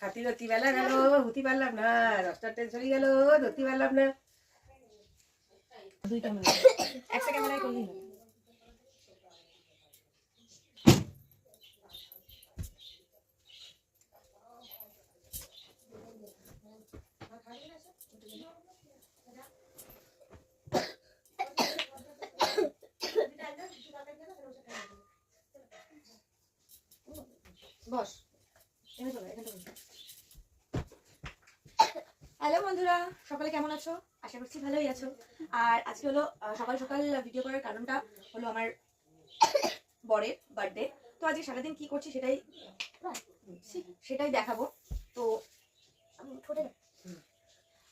খাতি রতি বেলা গেল হতে পারলাম না, দশটার ট্রেন চলে গেল ধরতে পারলাম না। বস এখানে চলো এখানে চলো হ্যালো বন্ধুরা। সকালে কেমন আছো? আশা করছি ভালোই আছো। আর আজকে হলো সকাল সকাল ভিডিও করার কারণটা হলো আমার বরের বার্থডে তো আজকে সারাদিন কি করছি সেটাই সেটাই দেখাবো। তো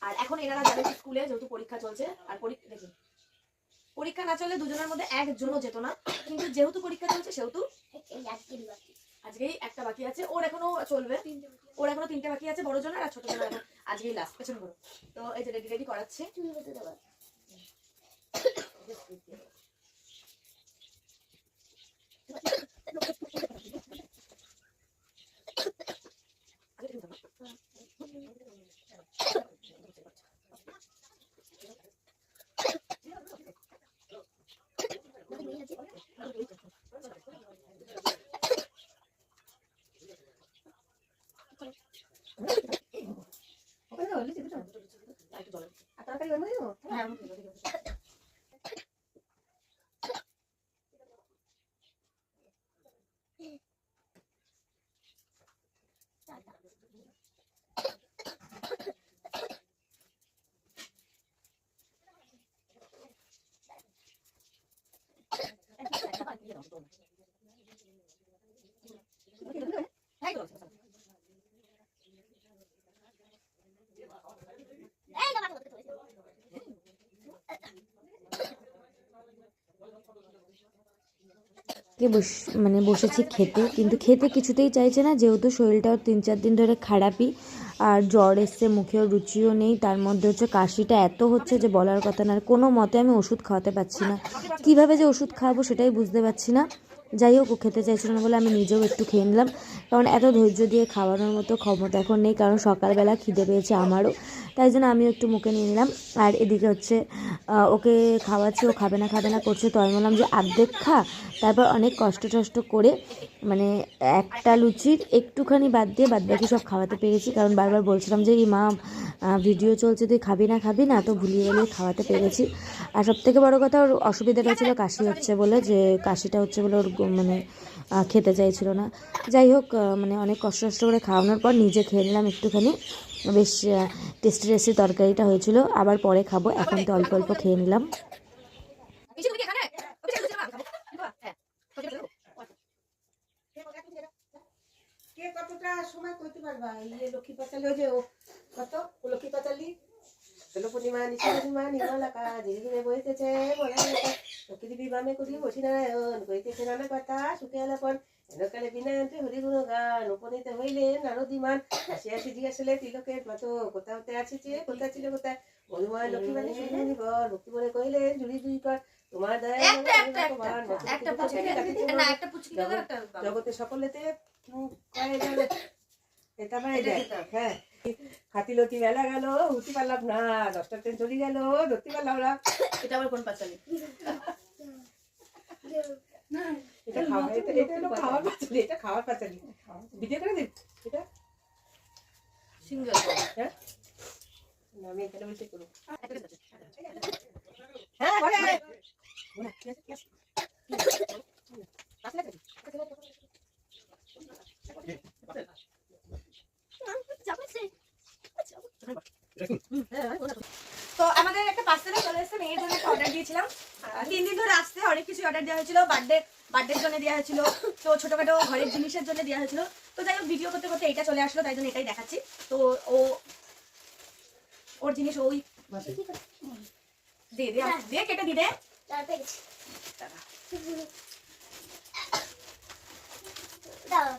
আর এখন এনারা যাবে স্কুলে যেহেতু পরীক্ষা চলছে, আর পরীক্ষা দেখি পরীক্ষা না চলে দুজনের মধ্যে একজনও যেত না। কিন্তু যেহেতু পরীক্ষা চলছে, সেহেতু আজকেই একটা বাকি আছে। ওর এখনও চলবে। ওর এখনও তিনটে বাকি আছে বড় জনের আর ছোট জনের আজকেই লাস্ট পেছন করো তো এই যে রেডি রেডি করাচ্ছে। ওখানে তো হলে যেতে তো। আর একটু জলের আর তরকারি ওর মধ্যে দেবো? হ্যাঁ আমি ঠিক আছে, ঠিক আছে। হ্যাঁ, এই তো, চলো, চলো। কে বস মানে বসেছি খেতে, কিন্তু খেতে কিছুতেই চাইছে না, যেহেতু শরীরটাও তিন চার দিন ধরে খারাপই। আর জ্বর এসছে, মুখেও রুচিও নেই, তার মধ্যে হচ্ছে কাশিটা এত হচ্ছে যে বলার কথা না কোনো মতে আমি ওষুধ খাওয়াতে পারছি না। কীভাবে যে ওষুধ খাওয়াবো সেটাই বুঝতে পারছি না। যাই হোক, ও খেতে চাইছিল না বলে আমি নিজেও একটু খেয়ে নিলাম। কারণ এত ধৈর্য দিয়ে খাওয়ানোর মতো ক্ষমতা এখন নেই, কারণ সকালবেলা খিদে পেয়েছে আমারও। তাই জন্য আমিও একটু মুখে নিয়ে নিলাম। আর এদিকে হচ্ছে ওকে খাওয়াচ্ছি, ও খাবে না খাবে না, করছে, তো আমি বললাম যে অর্ধেক খা। তারপর অনেক কষ্ট টষ্ট করে মানে একটা লুচির একটুখানি বাদ দিয়ে বাদ বাকি সব খাওয়াতে পেরেছি। কারণ বারবার বলছিলাম যে, এই মা ভিডিও চলছে, তুই খাবি না খাবি না? তো ভুলিয়ে ভুলিয়ে খাওয়াতে পেরেছি। আর সব থেকে বড়ো কথা ওর অসুবিধাটা ছিল কাশি হচ্ছে বলে, যে কাশিটা হচ্ছে বলে ওর মানে খেতে চাইছিল না। যাই হোক মানে অনেক কষ্ট কষ্ট করে খাওয়ানোর পর নিজে খেয়ে নিলাম একটুখানি। বেশ টেস্টি টেস্টি তরকারিটা হয়েছিল। আবার পরে খাব, এখন তো অল্প অল্প খেয়ে নিলাম মিষ্টি তুমি কি এখানে? ও পিছনে পিছনে খাব। খাব? হ্যাঁ। সবজি দেবো? কে কতটা সময় করতে পারবা? ইয়ে লক্ষ্মী পাঁচালি যে ও কত? লক্ষ্মী পাঁচালি? ষোলো পূর্ণিমা নিশা পূর্ণিমা নির্মলাকা ধীরে ধীরে বইতেছে বলা লক্ষ্মী দেবী বামে করি বসি নারায়ণ বইতেছে নানা কথা সুখে আলাপন এনকালে বিনায়ন্ত্রে হরিগুণ গান উপনীত হইলে নারদিমান হাসি হাসি জিজ্ঞাসলে তিলকের মতো কোথা হতে আসিছে কোথা ছিল কোথায়? বলুমায় লক্ষ্মী বাণী শুনে নিব লক্ষ্মী বলে কইলে জুড়ি দুই কর তোমার দয়া। জগতে সকলেতে দেখ হ্যাঁ খাতিলতি বেলা গেল উঠতে পারলাম না দশটা ট্রেন চলে গেল ধরতে পারলাম না। এটা আবার কোন পাঁচালি? এটা খাওয়া এটা এটা হলো খাওয়ার পাচালি। এটা খাওয়ার পাচালি। ভিডিও করে দিন। এটা? সিঙ্গেল হ্যাঁ? আমি এখানে বসে করব। একটা আছে হ্যাঁ করে তো আমাদের একটা পার্সেলে চলে এসেছে অর্ডার দিয়েছিলাম। তিন দিন ধরে আসতে অনেক কিছু অর্ডার দেওয়া হয়েছিল বার্থডে বার্থডের জন্য দেওয়া হয়েছিল, তো ছোটখাটো ঘরের জিনিসের জন্য দেওয়া হয়েছিল। তো যাই হোক ভিডিও করতে করতে এটা চলে আসলো, তাই জন্য এটাই দেখাচ্ছি। তো ও, ওর জিনিস ওই দে দে কেটে দি, দে। দাঁড়া।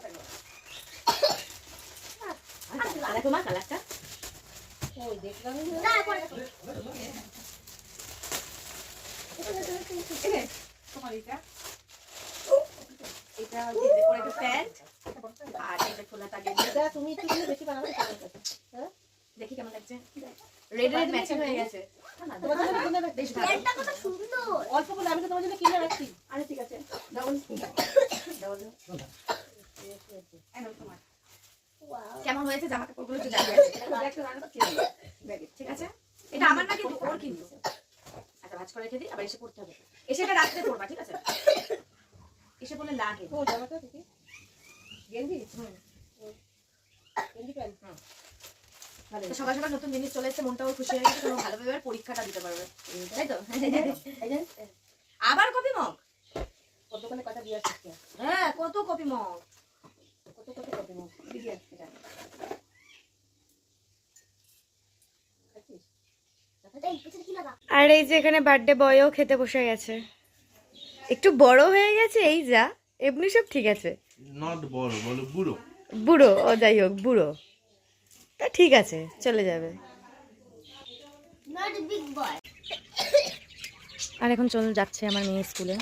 এটা তুমি দেখি কেমন লাগছে হয়ে গেছে অল্প করে আমি তো তোমার জন্য কিনে রাখছি আরে ঠিক আছে দাও দাও দাও একদম তোমার কেমন হয়েছে জামা কাপড়গুলো একটু জানিয়ে আছে দেখো রান্না কি হবে ব্যাগে ঠিক আছে এটা আমার না কিন্তু ওর কিন্তু আচ্ছা ভাজ করে রেখে দিই আবার এসে পড়তে হবে। এসে এটা রাত্রে পড়বা ঠিক আছে? এসে বলে লাগে। ও জামাটা দেখি। গেঞ্জি? হুম। গেঞ্জি প্যান্ট? সকাল সকাল নতুন জিনিস চলে এসেছে মনটাও খুশি হয়ে গেছে কোনো ভালোভাবে এবার পরীক্ষাটা দিতে পারবে। তাই তো? আবার কপি মগ? কত করে কথা দিয়ে আসছে হ্যাঁ কত কপি মগ? কত কত কত মুখ দিয়ে আসছে আর এই যে এখানে বার্থডে বয়ও খেতে বসে গেছে। একটু বড় হয়ে গেছে এই যা এমনি সব ঠিক আছে। নট বড় বলো বুড়ো। বুড়ো ও যাই হোক বুড়ো। তা ঠিক আছে চলে যাবে। আর এখন চল যাচ্ছে আমার মেয়ে স্কুলে।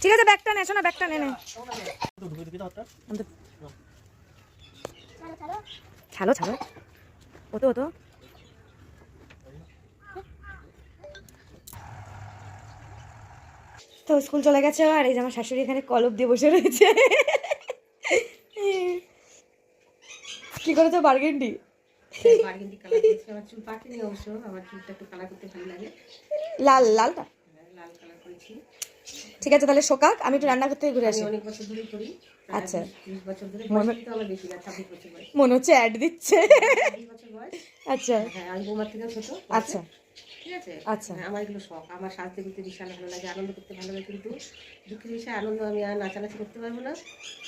ঠিক আছে ব্যাগটা নে শোনা ব্যাগটা নে নে। আমি তো- ছাড়ো ছাড়ো ও তো ও তো তো স্কুল চলে গেছে আর এই যে আমার শাশুড়ি এখানে কলপ দিয়ে বসে রয়েছে। কি করেছ বার্গেন্ডি লাগে। লাল লালটা? লাল কালার করেছি। ঠিক আছে তাহলে শোকাক আমি একটু রান্নাঘর থেকে ঘুরে আসি। আচ্ছা। মনে- হচ্ছে অ্যাড দিচ্ছে। আচ্ছা। হ্যাঁ আচ্ছা। ঠিক আছে? আচ্ছা। হ্যাঁ, আমার এগুলো শখ। আমার সাজতে ঘুরতে বিশাল ভালো লাগে আনন্দ করতে ভালো লাগে কিন্তু দুঃখের বিষয়ে আনন্দ আমি আর নাচানাচি করতে পারব না।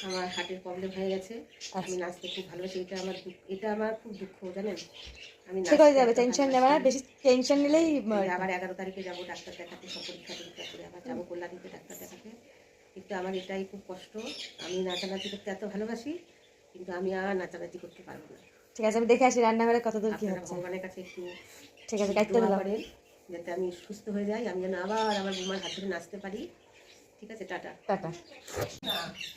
আমার হার্টের প্রবলেম হয়ে গেছে। আচ্ছা। আমি নাচতে খুব ভালোবাসি এটা আমার এটা আমার খুব দুঃখ জানেন? আমি ঠিক হয়ে যাবে এত টেনশন নেবে না ভালোবাসি। বেশি টেনশন নিলেই আবার এগারো তারিখে যাব ডাক্তার দেখাতে সব পরীক্ষা টরীক্ষা করে আবার যাব কল্যাণীতে ডাক্তার দেখাতে। কিন্তু আমার এটাই খুব কষ্ট। আমি নাচানাচি করতে এত ভালোবাসি কিন্তু আমি আর নাচানাচি করতে পারব না। ঠিক আছে আমি দেখে আসি রান্নাঘরে কত দূর কি হচ্ছে? ভগবানের কাছে একটু ঠিক আছে দায়িত্ব দিলাম। যাতে আমি সুস্থ হয়ে যাই আমি যেন আবার আমার বৌমার হাত ধরে নাচতে পারি। ঠিক আছে টাটা। টাটা।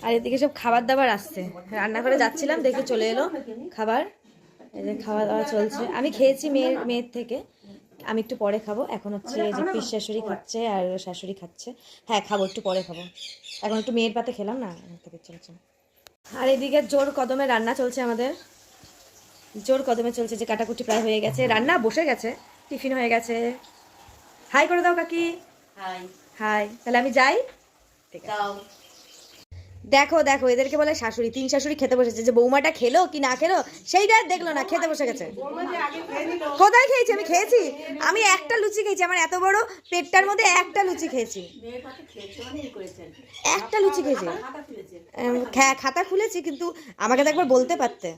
আর এদিকে সব খাবার দাবার আসছে। রান্না করে যাচ্ছিলাম দেখে চলে এলো খাবার। এই যে খাওয়া দাওয়া চলছে। আমি খেয়েছি মেয়ের মেয়ের থেকে। আমি একটু পরে খাব। এখন হচ্ছে এই যে পিস শাশুড়ি খাচ্ছে আর শাশুড়ি খাচ্ছে। হ্যাঁ খাব একটু পরে খাব। এখন একটু মেয়ের পাতে খেলাম না খেতে চলছে। আর এদিকে জোর কদমে রান্না চলছে আমাদের। জোর কদমে চলছে যে কাটাকুটি প্রায় হয়ে গেছে। রান্না বসে গেছে টিফিন হয়ে গেছে। হাই করে দাও কাকি। হাই। হাই তাহলে আমি যাই? ঠিক আছে। দেখো দেখো এদেরকে বলে শাশুড়ি তিন শাশুড়ি খেতে বসেছে। যে বৌমাটা খেলো কি না খেলো সেইটা দেখল না খেতে বসে গেছে। কোথায় খেয়েছি? আমি খেয়েছি? আমি একটা লুচি খেয়েছি আমার এত বড় পেটটার মধ্যে একটা লুচি খেয়েছি। অনেক করেছেন। একটা লুচি খেয়েছি। খাতা খুলেছি কিন্তু আমাকে তো একবার বলতে পারতে।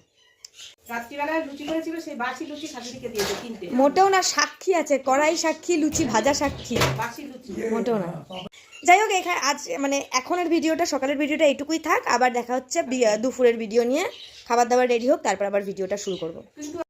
রাত্রিবেলায় লুচি করেছিল সেই বাসি লুচি শাশুড়িকে দিয়েছে তিনটে। মোটেও না সাক্ষী আছে কড়াই সাক্ষী লুচি ভাজা সাক্ষী। বাসি লুচি। মোটেও না। যাই হোক এখানে আজ মানে এখনের ভিডিওটা সকালের ভিডিওটা এইটুকুই থাক আবার দেখা হচ্ছে দুপুরের ভিডিও নিয়ে। খাবার দাবার রেডি হোক তারপর আবার ভিডিওটা শুরু করব।